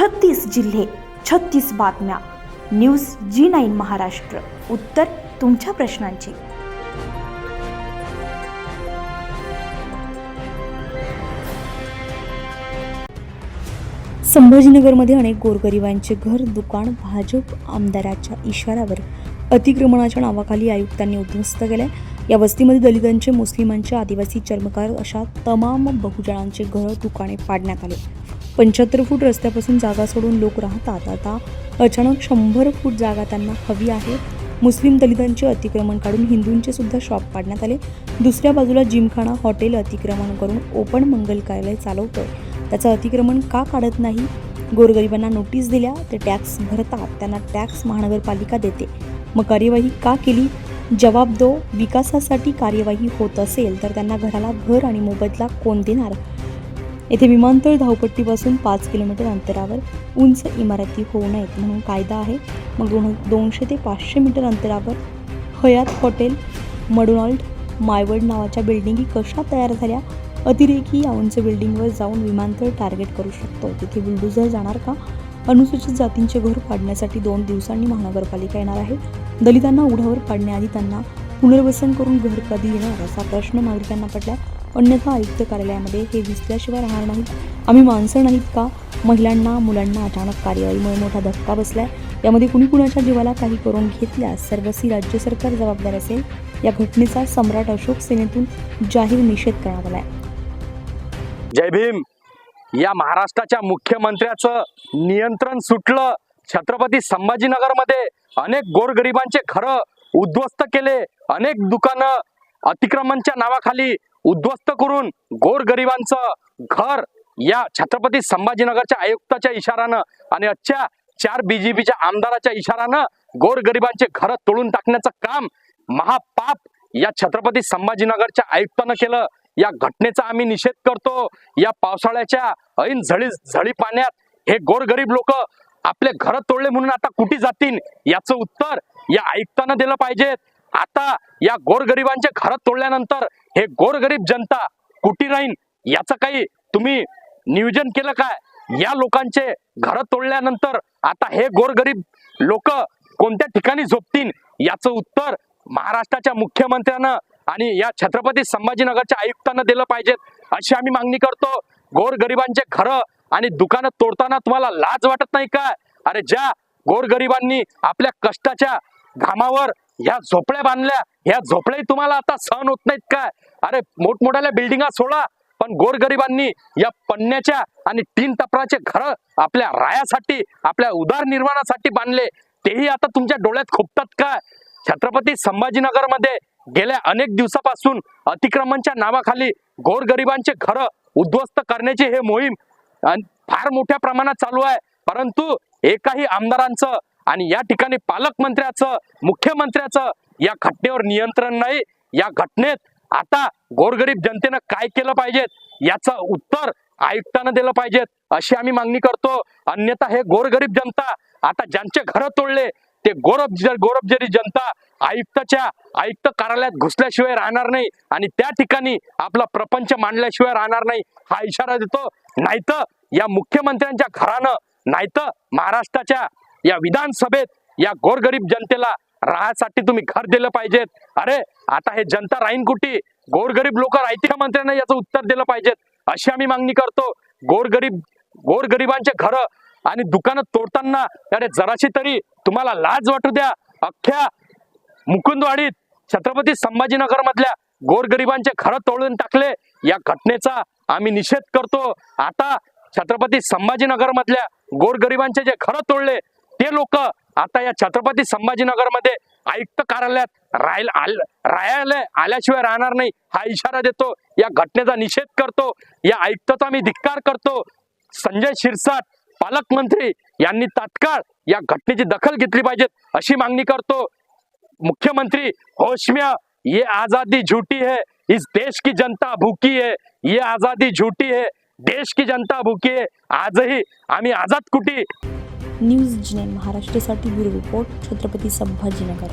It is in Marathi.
छत्तीस जिल्हे छत्तीस बातम्या. News G nine Maharashtra. उत्तर तुमच्या प्रश्नांची. संभाजीनगरमध्ये अनेक गोरगरिबांचे घर दुकान भाजप आमदाराच्या इशाऱ्यावर अतिक्रमणाच्या नावाखाली आयुक्तांनी उद्ध्वस्त केले या वस्तीमध्ये दलितांचे मुस्लिमांचे आदिवासी चर्मकार अशा तमाम बहुजनांचे घरं दुकाने पाडण्यात आले. पंच्याहत्तर फूट रस्त्यापासून जागा सोडून लोक राहतात. आता अचानक शंभर फूट जागा त्यांना हवी आहे. मुस्लिम दलितांचे अतिक्रमण काढून हिंदूंचे सुद्धा शॉप पाडण्यात आले. दुसऱ्या बाजूला जिमखाना हॉटेल अतिक्रमण करून ओपन मंगल कार्यालय चालवतं त्याचं अतिक्रमण का काढत नाही? गोरगरिबांना नोटीस दिल्या ते टॅक्स भरतात. त्यांना टॅक्स महानगरपालिका देते. मग कार्यवाही का केली? जबाब दो विकासासाठी कार्यवाही होत असेल तर त्यांना घराला घर आणि मोबदला कोण देणार? येथे विमानतळ धावपट्टीपासून पाच किलोमीटर अंतरावर उंच इमारती होऊ नयेत म्हणून कायदा आहे. मग दोन दोनशे ते पाचशे मीटर अंतरावर हयात हॉटेल मडोनाल्ड मायवर्ड नावाच्या बिल्डिंगी कशा तयार झाल्या? अतिरेकी या उंच बिल्डिंगवर जाऊन विमानतळ टार्गेट करू शकतो. तिथे बुलडोझर जाणार का? अनुसूचित जातींचे घर पाडण्यासाठी दोन दिवसांनी महानगरपालिका येणार आहे. दलितांना उघड्यावर पाडण्याआधी त्यांना पुनर्वसन करून घर कधी येणार असा प्रश्न नागरिकांना पडला. अन्यथा आयुक्त कार्यालयामध्ये हे दिसल्याशिवाय राहणार नाहीत. आम्ही माणसं नाहीत का? महिलांना मुलांना अचानक कार्यवाहीमुळे मोठा धक्का बसलाय. यामध्ये कुणी कुणाच्या जीवाला काही करून घेतल्यास सर्वस्वी राज्य सरकार जबाबदार असेल. या घटनेचा सम्राट अशोक सेनेतून जाहीर निषेध करण्यात आलाय. जय भीम. या महाराष्ट्राच्या मुख्यमंत्र्याचं नियंत्रण सुटलं. छत्रपती संभाजीनगरमध्ये अनेक गोरगरिबांचे खरं उद्ध्वस्त केले. अनेक दुकानं अतिक्रमणच्या नावाखाली उद्ध्वस्त करून गोरगरिबांचं घर या छत्रपती संभाजीनगरच्या आयुक्ताच्या इशारानं आणि आजच्या चार बीजेपीच्या आमदाराच्या इशारानं गोरगरिबांचे घर तोडून टाकण्याचं काम महापाप या छत्रपती संभाजीनगरच्या आयुक्तानं केलं. या घटनेचा आम्ही निषेध करतो. या पावसाळ्याच्या ऐन झळी झळी पाण्यात हे गोरगरीब लोक आपले घर तोडले म्हणून आता कुठे जातील याचं उत्तर या आयुक्तानं दिलं पाहिजेत. आता या गोरगरिबांचे घर तोडल्यानंतर हे गोरगरीब जनता कुठे राहीन याचं काही तुम्ही नियोजन केलं काय? या लोकांचे घर तोडल्यानंतर आता हे गोरगरीब लोक कोणत्या ठिकाणी झोपतील? याचं उत्तर महाराष्ट्राच्या मुख्यमंत्र्यानं आणि या छत्रपती संभाजीनगरच्या आयुक्तांना दिलं पाहिजेत अशी आम्ही मागणी करतो. गोरगरिबांचे घरं आणि दुकानं तोडताना तुम्हाला लाज वाटत नाही काय अरे ज्या गोरगरिबांनी आपल्या कष्टाच्या घामावर ह्या झोपड्या बांधल्या. ह्या झोपड्याही तुम्हाला आता सहन होत नाहीत काय? अरे मोठमोठ्या बिल्डिंगा सोडा. पण गोरगरिबांनी या पन्न्याच्या आणि तीन टपराचे घर आपल्या रायासाठी आपल्या उदारनिर्माणासाठी बांधले. तेही आता तुमच्या डोळ्यात खुपतात काय छत्रपती संभाजीनगरमध्ये गेल्या अनेक दिवसापासून अतिक्रमणच्या नावाखाली गोरगरिबांचे घर उद्ध्वस्त करण्याची हे मोहीम फार मोठ्या प्रमाणात चालू आहे. परंतु एकाही आमदारांचं आणि या ठिकाणी पालकमंत्र्याचं मुख्यमंत्र्याचं या घटनेवर नियंत्रण नाही. या घटनेत आता गोरगरीब जनतेनं काय केलं पाहिजे याचं उत्तर आयुक्तानं दिलं पाहिजेत अशी आम्ही मागणी करतो. अन्यथा हे गोरगरीब जनता आता ज्यांचे घर तोडले ते गोरब गोरबजरी जनता आयुक्ताच्या आयुक्त कार्यालयात घुसल्याशिवाय राहणार नाही आणि त्या ठिकाणी आपला प्रपंच मांडल्याशिवाय राहणार नाही हा इशारा देतो. नाहीतर या मुख्यमंत्र्यांच्या घरानं नाहीतर महाराष्ट्राच्या या विधानसभेत या गोरगरीब जनतेला राहासाठी तुम्ही घर दिलं पाहिजेत. अरे आता हे जनता राहीन कुठे गोरगरीब लोक राहतील मंत्र्यांना याचं उत्तर दिलं पाहिजेत. अशी आम्ही मागणी करतो. गोरगरीब गोरगरिबांचे घर आणि दुकानं तोडताना अरे जराशी तरी तुम्हाला लाज वाटू द्या. अख्ख्या मुकुंदवाडीत छत्रपती संभाजीनगर मधल्या गोरगरिबांचे घर तोडून टाकले या घटनेचा आम्ही निषेध करतो. आता छत्रपती संभाजीनगर मधल्या गोरगरिबांचे जे घर तोडले ते लोक आता या छत्रपती संभाजीनगरमध्ये आयुक्त कार्यालयात राहायला आल राहायला आल्याशिवाय राहणार नाही. हा इशारा देतो. या घटनेचा निषेध करतो. या आयुक्ताचा मी धिक्कार करतो. संजय शिरसाट पालकमंत्री यांनी तात्काळ या घटनेची दखल घेतली पाहिजे अशी मागणी करतो. मुख्यमंत्री होशम्या ये आजादी झूठी है इस देश की जनता भूकी है ये आजादी झूठी है देश की जनता भूकी है आजही आम्ही आझाद कुटी न्यूज जिने महाराष्ट्रासाठी ब्युरो रिपोर्ट छत्रपती संभाजीनगर.